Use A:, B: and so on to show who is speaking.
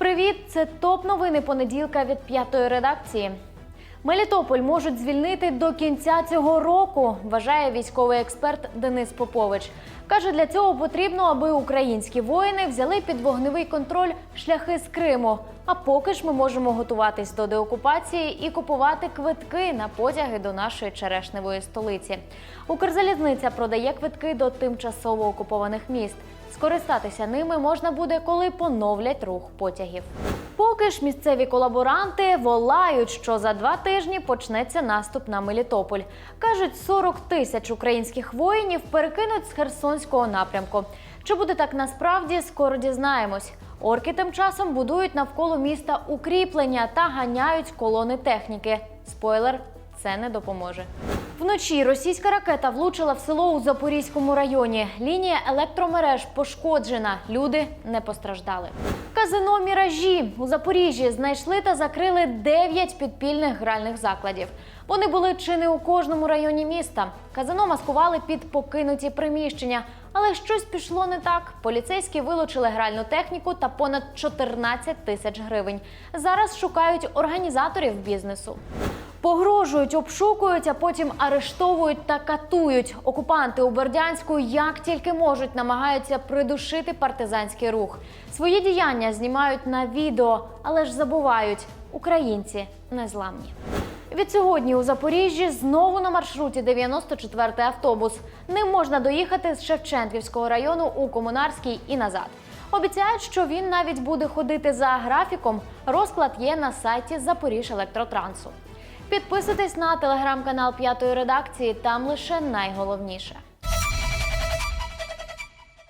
A: привіт! Це топ новини понеділка від п'ятої редакції. Мелітополь можуть звільнити до кінця цього року, вважає військовий експерт Денис Попович. Каже, для цього потрібно, аби українські воїни взяли під вогневий контроль шляхи з Криму. А поки ж ми можемо готуватись до деокупації і купувати квитки на потяги до нашої черешневої столиці. Укрзалізниця продає квитки до тимчасово окупованих міст. Скористатися ними можна буде, коли поновлять рух потягів. Поки ж місцеві колаборанти волають, що за два тижні почнеться наступ на Мелітополь. Кажуть, 40 тисяч українських воїнів перекинуть з Херсонського напрямку. Чи буде так насправді, скоро дізнаємось. Орки тим часом будують навколо міста укріплення та ганяють колони техніки. Спойлер, це не допоможе. Вночі російська ракета влучила в село у Запорізькому районі. Лінія електромереж пошкоджена. Люди не постраждали. Казино міражі у Запоріжжі знайшли та закрили 9 підпільних гральних закладів. Вони були чи не у кожному районі міста. Казино маскували під покинуті приміщення, але щось пішло не так. Поліцейські вилучили гральну техніку та понад 14 тисяч гривень. Зараз шукають організаторів бізнесу. Погрожують, обшукують, а потім арештовують та катують. Окупанти у Бердянську як тільки можуть намагаються придушити партизанський рух. Свої діяння знімають на відео, але ж забувають українці незламні. Від сьогодні у Запоріжжі знову на маршруті 94-й автобус. Ним можна доїхати з Шевченківського району у Комунарський і назад. Обіцяють, що він навіть буде ходити за графіком. Розклад є на сайті Запоріжжелектротрансу. Підписуйтесь на телеграм-канал п'ятої редакції. Там лише найголовніше.